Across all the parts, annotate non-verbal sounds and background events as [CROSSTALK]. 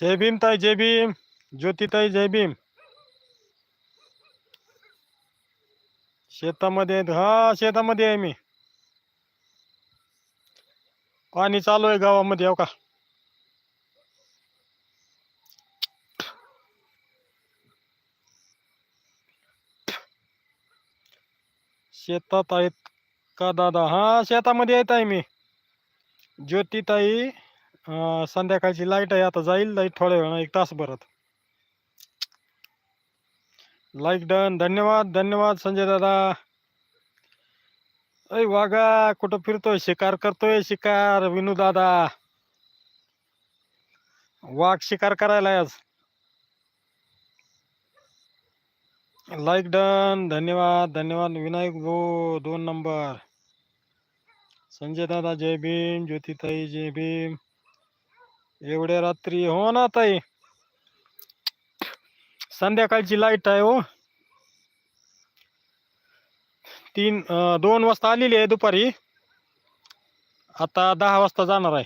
जय भीम ताई जय भीम. ज्योतिताई जय भीम. शेतामध्ये आहेत हा शेतामध्ये आहे मी. पाणी चालू आहे गावामध्ये हो का? शेतात आहेत का दादा? हा शेतामध्ये येत आहे मी. ज्योतिताई अं, संध्याकाळची लाइट आहे आता जाईल लाइट थोड्या वेळा एक तासभरात. लाईक डन धन्यवाद धन्यवाद संजय दादा. अय वागा कुठं फिरतोय? शिकार करतोय शिकार. विनू दादा. वाघ शिकार करायला आहे आज. लाईक डन धन्यवाद धन्यवाद. विनायक भाऊ दोन नंबर संजय दादा जय भीम. ज्योतिताई जय भीम. एवढ्या रात्री हो ना ताई. संध्याकाळची लाइट आहे हो. तीन दोन वाजता आलेली आहे दुपारी. आता दहा वाजता जाणार आहे.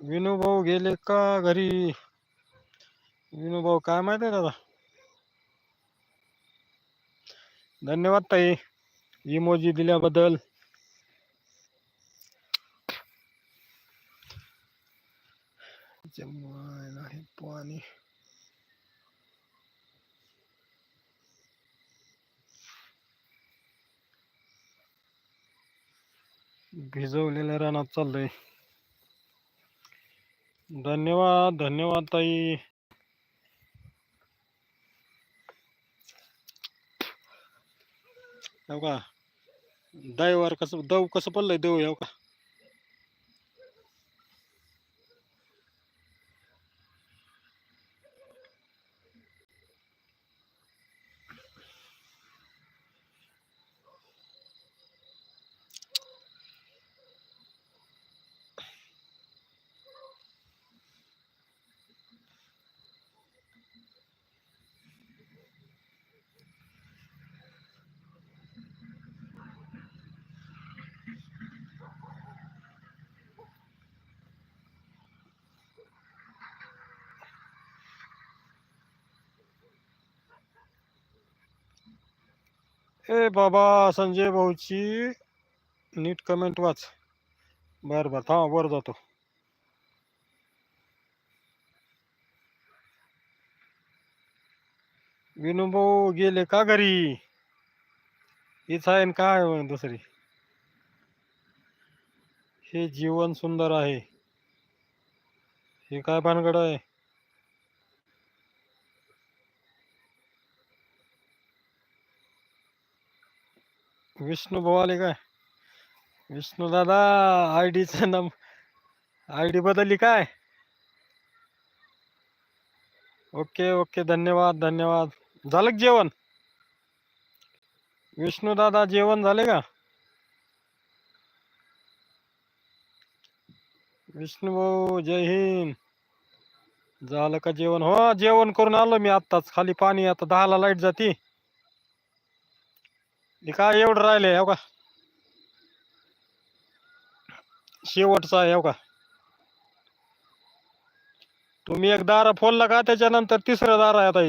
विनोभाऊ गेले का घरी? विनोभाऊ काय माहिती आहे दादा? धन्यवाद ताई. इमोजी दिल्याबद्दल. नाही पाणी. भिजवलेल्या रानात चाललंय. धन्यवाद धन्यवाद ताई. हो का दैवार कसं दव कसं पडलंय देव येऊ का ए बाबा संजय भाऊची नीट कमेंट वाच. बर बर थांबा वर जातो. विनुभाऊ गेले का घरी? हीच आहे काय दुसरी? हे जीवन सुंदर आहे. हे काय भानगड आहे? विष्णू भाऊ आले काय? विष्णू दादा आय डीचं नम आय डी बदलली काय? ओके ओके धन्यवाद धन्यवाद. झालं जेवण? विष्णू दादा जेवण झाले का? विष्णू भाऊ जय हिंद. झालं का जेवण? हो जेवण करून आलो मी आत्ताच. खाली पाणी आता दहाला लाइट जाती. हे काय एवढं राहिले हो का? शेवटचा आहे हो का? तुम्ही एक दारा फोडला का त्याच्यानंतर तिसरं दार आहे आता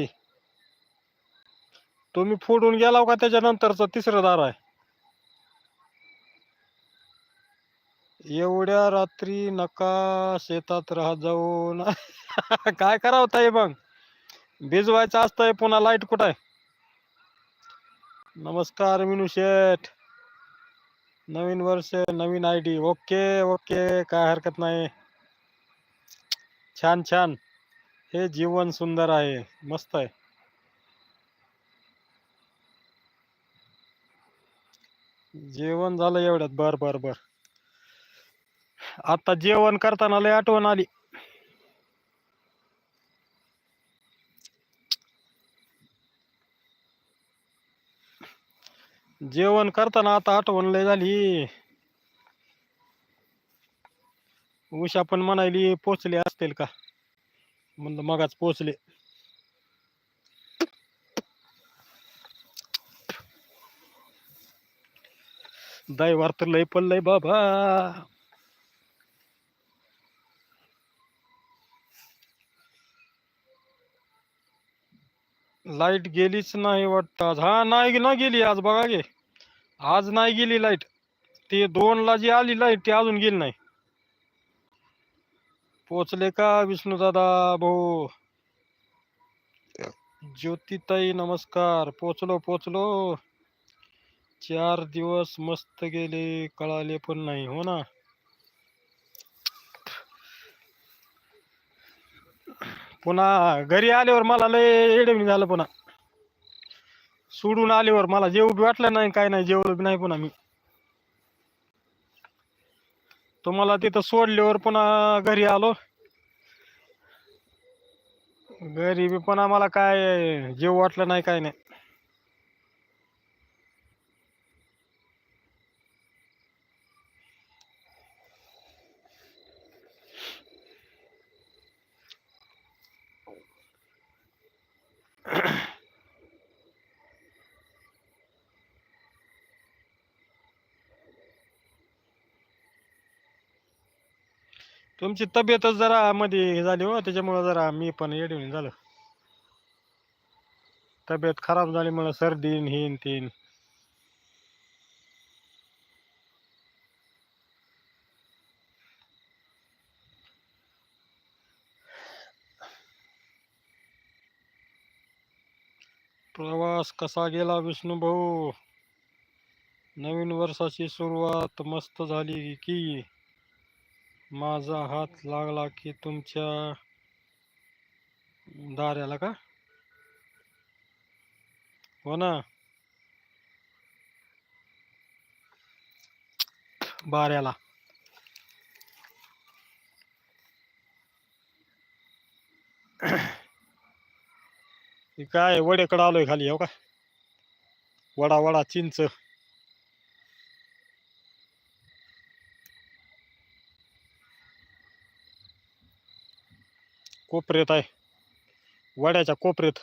तुम्ही फोडून गेला का त्याच्यानंतरचं तिसरं दार आहे? एवढ्या रात्री नका शेतात राहत जाऊन [LAUGHS] काय करावं ताई मग? भिजवायचं असतंय पुन्हा लाइट कुठं आहे? नमस्कार मिनू शेठ. नवीन वर्ष नवीन आय डी. Okay okay. काय हरकत नाही. छान छान. हे जीवन सुंदर आहे. मस्त आहे. जेवण झालं एवढ्यात. बर बर बर. आता जेवण करताना लय आठवण आली. जेवण करताना आता आठवण लय झाली. उषा पण म्हणायली पोचले असतील का? म्हणलं मगाच पोचले. दैवार तर लय पडलंय बाबा. लाइट गेलीच नाही वाटतं. आज हा नाही ना गेली आज बघा गे. आज नाही गेली लाइट. ते दोन ला जी आली लाइट ती अजून गेली नाही. पोचले का विष्णू दादा? भाऊ. ज्योतिताई नमस्कार. पोचलो पोचलो. चार दिवस मस्त गेले कळाले पण नाही हो ना? पुन्हा घरी आल्यावर मला लय एडमी झालं पुन्हा. सोडून आल्यावर मला जेवू बी वाटलं नाही काय नाही जेवलं बी नाही पुन्हा मी. तुम्हाला तिथं सोडल्यावर पुन्हा घरी आलो. घरी बी पुन्हा मला काय जेव वाटलं नाही काय नाही. तुमची तब्येतच जरा मध्ये हे झाली हो त्याच्यामुळे जरा मी पण येडवणी झालं. तब्येत खराब झाली मला सर्दी हिन तीन प्रवास कसा गेला विष्णू भाऊ? नवीन वर्षाची सुरुवात मस्त झाली की? माझा हात लागला की तुमच्या दाऱ्याला का? हो ना. बाऱ्याला. काय वड्याकडे आलोय खाली हो का? वडा वडा चिंच. कोपऱ्यात आहे. वड्याच्या कोपऱ्यात.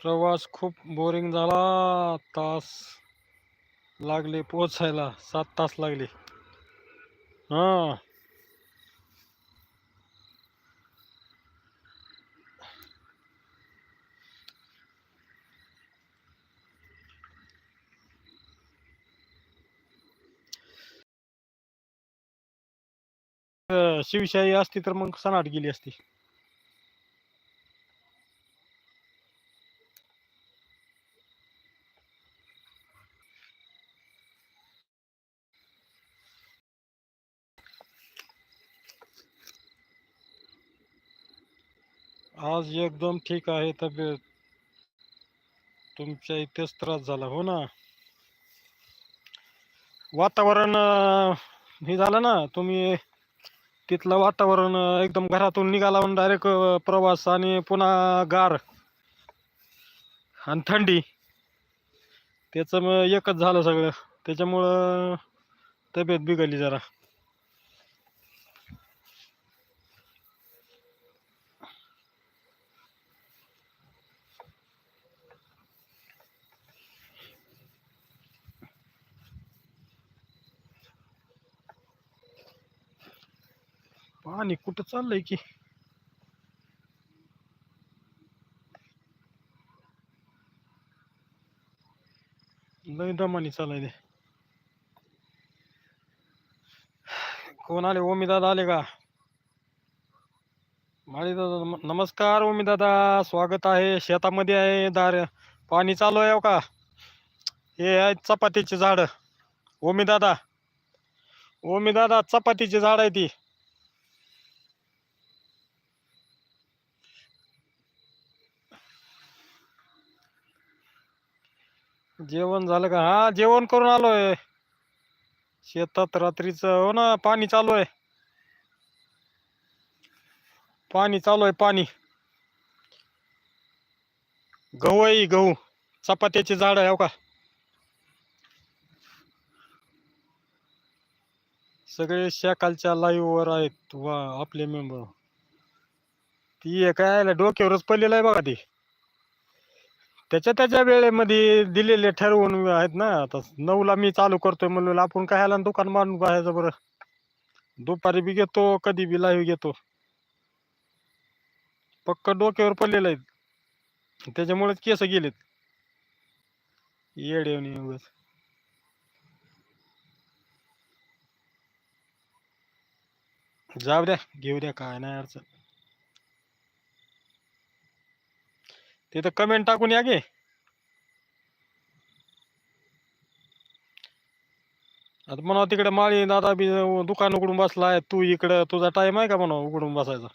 प्रवास खूप बोरिंग झाला. तास लागले पोचायला सात तास लागले. हा. अं, शिवशाही असती तर मग सनाट गेली असती. आज एकदम ठीक आहे तब्येत. तुमच्या इथेच त्रास झाला हो ना? वातावरण अं, हे झालं ना तुम्ही तिथलं वातावरण एकदम घरातून निघाला म्हणून डायरेक्ट प्रवास आणि पुन्हा गार आणि थंडी. त्याचं मग एकच झालं सगळं. त्याच्यामुळं तब्येत बिघडली जरा. पाणी कुठं चाललंय की? लय दमानी चालायले कोण आले? ओमी दादा आले का? माळी दादा नमस्कार ओमी दादा. स्वागत आहे. शेतामध्ये आहे. दार पाणी चालू आहे हो का? हे आहे चपातीची झाड. ओमी दादा. ओमी दादा चपातीची झाड आहे ती. जेवण झालं का? हा जेवण करून आलोय. शेतात रात्रीचं हो ना पाणी चालू आहे. पाणी चालू आहे पाणी. गहू आहे गहू. चपात्याची झाड आहे हो का? सगळे शेकालच्या लाईव्ह वर आहेत वा आपले मेंबर ती काय आहे डोक्यावरच पडलेलं आहे बघा ते. त्याच्या त्याच्या वेळेमध्ये दिलेले ठरवून आहेत ना. आता नऊला मी चालू करतोय म्हणलं आपण काय ह्याला दुकान मारून पाहायचं बरं? दुपारी बी घेतो कधी बी लाईव्ह घेतो. पक्क डोक्यावर पडलेलं आहेत त्याच्यामुळेच केस गेलेत. येडे उगाच. जाऊ द्या घेऊ द्या काय नाही अडचण. तिथं कमेंट टाकून या गे. आता म्हणा तिकडे माळी दादा बी दुकान उघडून बसलाय तू इकडं तुझा टाइम आहे का म्हणा उघडून बसायचा?